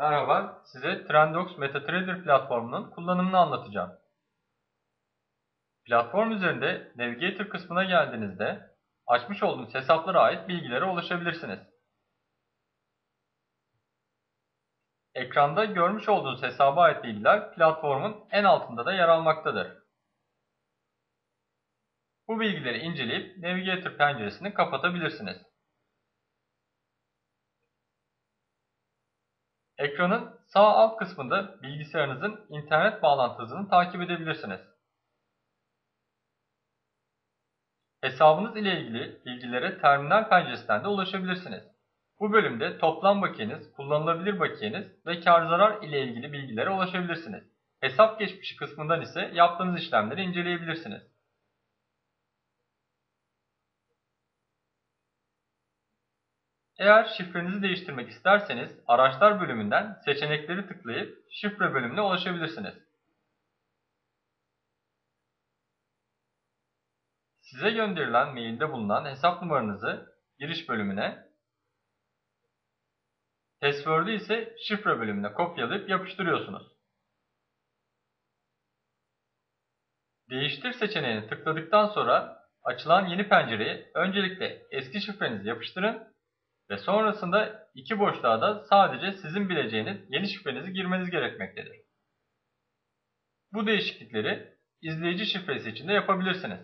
Merhaba, size Trendox MetaTrader platformunun kullanımını anlatacağım. Platform üzerinde Navigator kısmına geldiğinizde açmış olduğunuz hesaplara ait bilgilere ulaşabilirsiniz. Ekranda görmüş olduğunuz hesaba ait bilgiler platformun en altında da yer almaktadır. Bu bilgileri inceleyip Navigator penceresini kapatabilirsiniz. Ekranın sağ alt kısmında bilgisayarınızın internet bağlantı hızını takip edebilirsiniz. Hesabınız ile ilgili bilgilere terminal penceresinden de ulaşabilirsiniz. Bu bölümde toplam bakiyeniz, kullanılabilir bakiyeniz ve kar zarar ile ilgili bilgilere ulaşabilirsiniz. Hesap geçmişi kısmından ise yaptığınız işlemleri inceleyebilirsiniz. Eğer şifrenizi değiştirmek isterseniz araçlar bölümünden seçenekleri tıklayıp şifre bölümüne ulaşabilirsiniz. Size gönderilen mailde bulunan hesap numaranızı giriş bölümüne, password'ü ise şifre bölümüne kopyalayıp yapıştırıyorsunuz. Değiştir seçeneğini tıkladıktan sonra açılan yeni pencereye öncelikle eski şifrenizi yapıştırın ve sonrasında iki boşluğa da sadece sizin bileceğiniz yeni şifrenizi girmeniz gerekmektedir. Bu değişiklikleri izleyici şifresi için de yapabilirsiniz.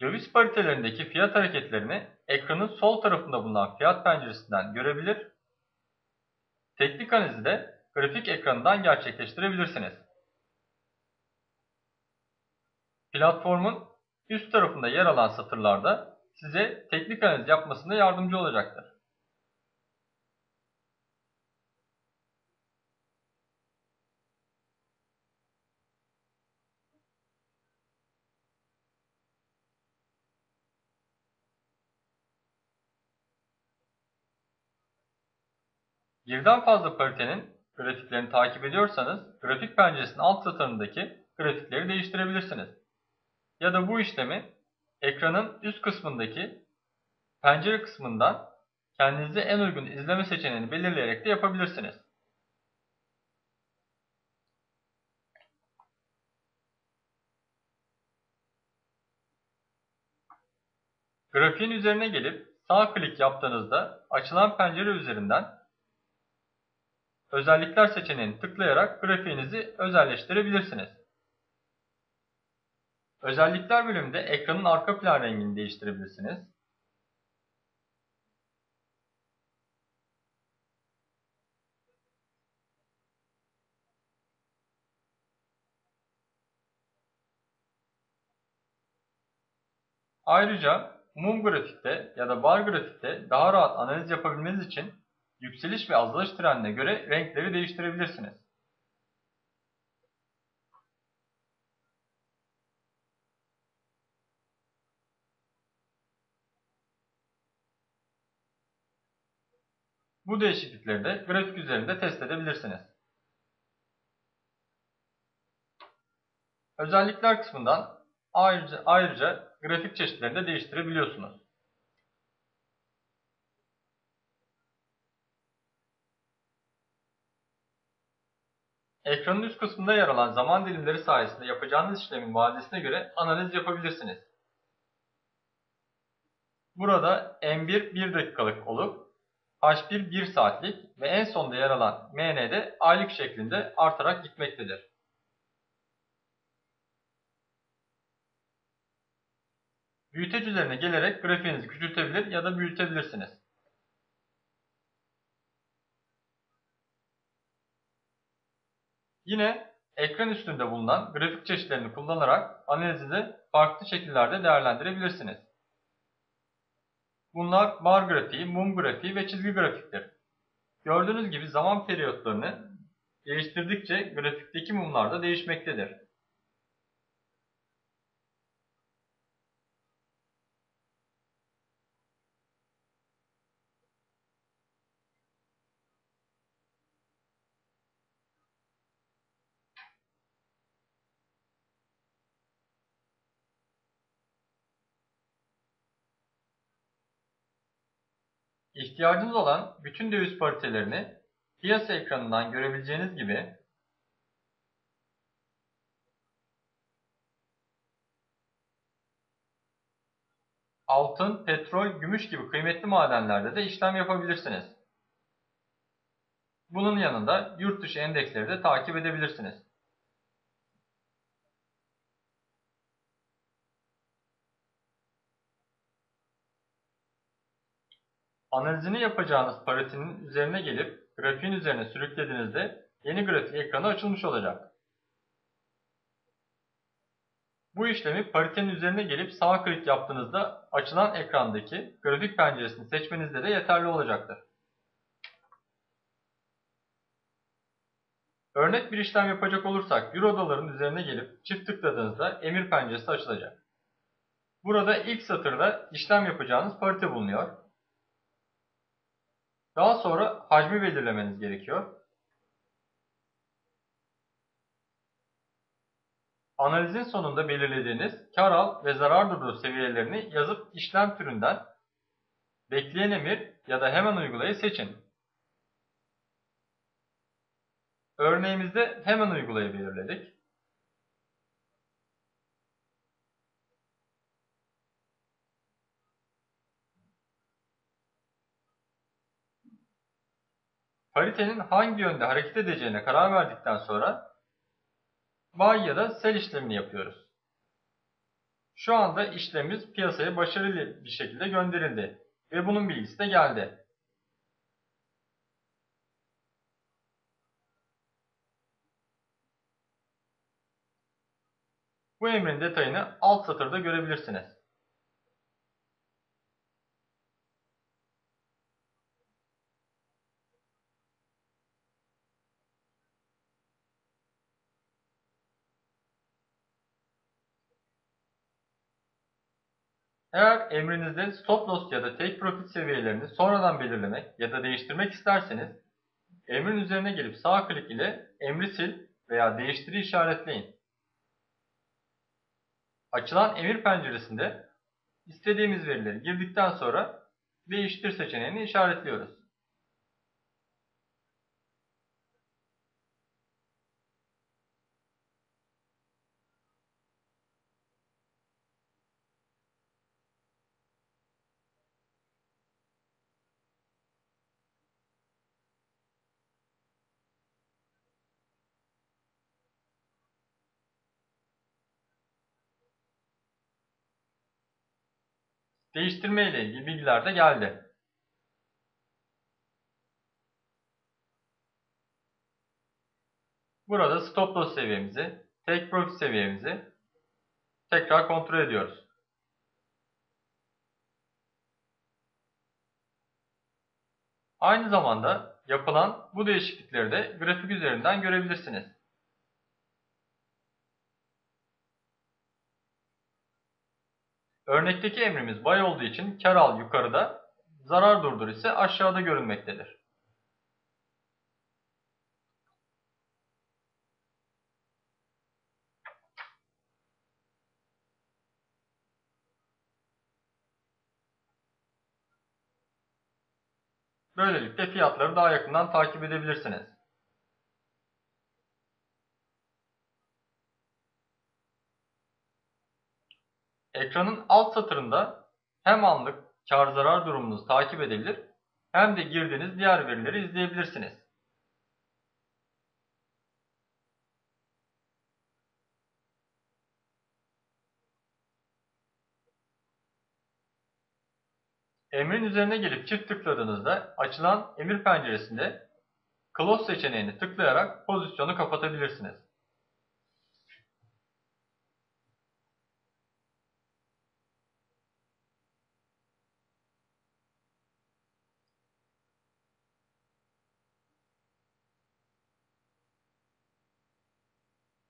Döviz paritelerindeki fiyat hareketlerini ekranın sol tarafında bulunan fiyat penceresinden görebilir, teknik analizi de grafik ekranından gerçekleştirebilirsiniz. Platformun üst tarafında yer alan satırlarda size teknik analiz yapmasında yardımcı olacaktır. Birden fazla paritenin grafiklerini takip ediyorsanız grafik penceresinin alt satırındaki grafikleri değiştirebilirsiniz. Ya da bu işlemi ekranın üst kısmındaki pencere kısmından kendinize en uygun izleme seçeneğini belirleyerek de yapabilirsiniz. Grafiğin üzerine gelip sağ klik yaptığınızda açılan pencere üzerinden özellikler seçeneğini tıklayarak grafiğinizi özelleştirebilirsiniz. Özellikler bölümünde ekranın arka plan rengini değiştirebilirsiniz. Ayrıca mum grafikte ya da bar grafikte daha rahat analiz yapabilmeniz için yükseliş ve azalış trendine göre renkleri değiştirebilirsiniz. Bu değişiklikleri de grafik üzerinde test edebilirsiniz. Özellikler kısmından ayrıca, ayrıca grafik çeşitlerini de değiştirebiliyorsunuz. Ekranın üst kısmında yer alan zaman dilimleri sayesinde yapacağınız işlemin vadesine göre analiz yapabilirsiniz. Burada M1 1 dakikalık olup H1 1 saatlik ve en sonda yer alan MN'de aylık şeklinde artarak gitmektedir. Büyüteç üzerine gelerek grafiğinizi küçültebilir ya da büyütebilirsiniz. Yine ekran üstünde bulunan grafik çeşitlerini kullanarak analizi farklı şekillerde değerlendirebilirsiniz. Bunlar bar grafiği, mum grafiği ve çizgi grafiktir. Gördüğünüz gibi zaman periyotlarını değiştirdikçe grafikteki mumlar da değişmektedir. İhtiyacınız olan bütün döviz paritelerini piyasa ekranından görebileceğiniz gibi altın, petrol, gümüş gibi kıymetli madenlerde de işlem yapabilirsiniz. Bunun yanında yurt dışı endeksleri de takip edebilirsiniz. Analizini yapacağınız paritinin üzerine gelip grafiğin üzerine sürüklediğinizde yeni grafik ekranı açılmış olacak. Bu işlemi paritenin üzerine gelip sağ klik yaptığınızda açılan ekrandaki grafik penceresini seçmenizde de yeterli olacaktır. Örnek bir işlem yapacak olursak Euro doların üzerine gelip çift tıkladığınızda emir penceresi açılacak. Burada ilk satırda işlem yapacağınız parite bulunuyor. Daha sonra hacmi belirlemeniz gerekiyor. Analizin sonunda belirlediğiniz kar al ve zarar durduğu seviyelerini yazıp işlem türünden bekleyen emir ya da hemen uygulayı seçin. Örneğimizde hemen uygulayı belirledik. Paritenin hangi yönde hareket edeceğine karar verdikten sonra buy ya da sell işlemini yapıyoruz. Şu anda işlemimiz piyasaya başarılı bir şekilde gönderildi ve bunun bilgisi de geldi. Bu emrin detayını alt satırda görebilirsiniz. Eğer emrinizde stop loss ya da take profit seviyelerini sonradan belirlemek ya da değiştirmek isterseniz emrin üzerine gelip sağ klik ile emri sil veya değiştiri işaretleyin. Açılan emir penceresinde istediğimiz verileri girdikten sonra değiştir seçeneğini işaretliyoruz. Değiştirme ile ilgili bilgiler de geldi. Burada stop loss seviyemizi, take profit seviyemizi tekrar kontrol ediyoruz. Aynı zamanda yapılan bu değişiklikleri de grafik üzerinden görebilirsiniz. Örnekteki emrimiz buy olduğu için kar al yukarıda, zarar durdur ise aşağıda görünmektedir. Böylelikle fiyatları daha yakından takip edebilirsiniz. Ekranın alt satırında hem anlık kar zarar durumunuzu takip edebilir hem de girdiğiniz diğer verileri izleyebilirsiniz. Emrin üzerine gelip çift tıkladığınızda açılan emir penceresinde Close seçeneğini tıklayarak pozisyonu kapatabilirsiniz.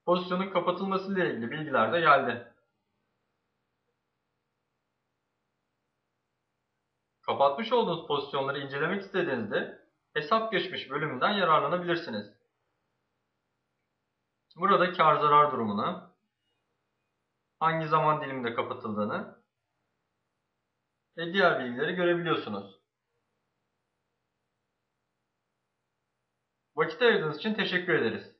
pozisyonun kapatılmasıyla ilgili bilgiler de geldi. Kapatmış olduğunuz pozisyonları incelemek istediğinizde hesap geçmiş bölümünden yararlanabilirsiniz. Burada kar zarar durumunu, hangi zaman diliminde kapatıldığını ve diğer bilgileri görebiliyorsunuz. Vakit ayırdığınız için teşekkür ederiz.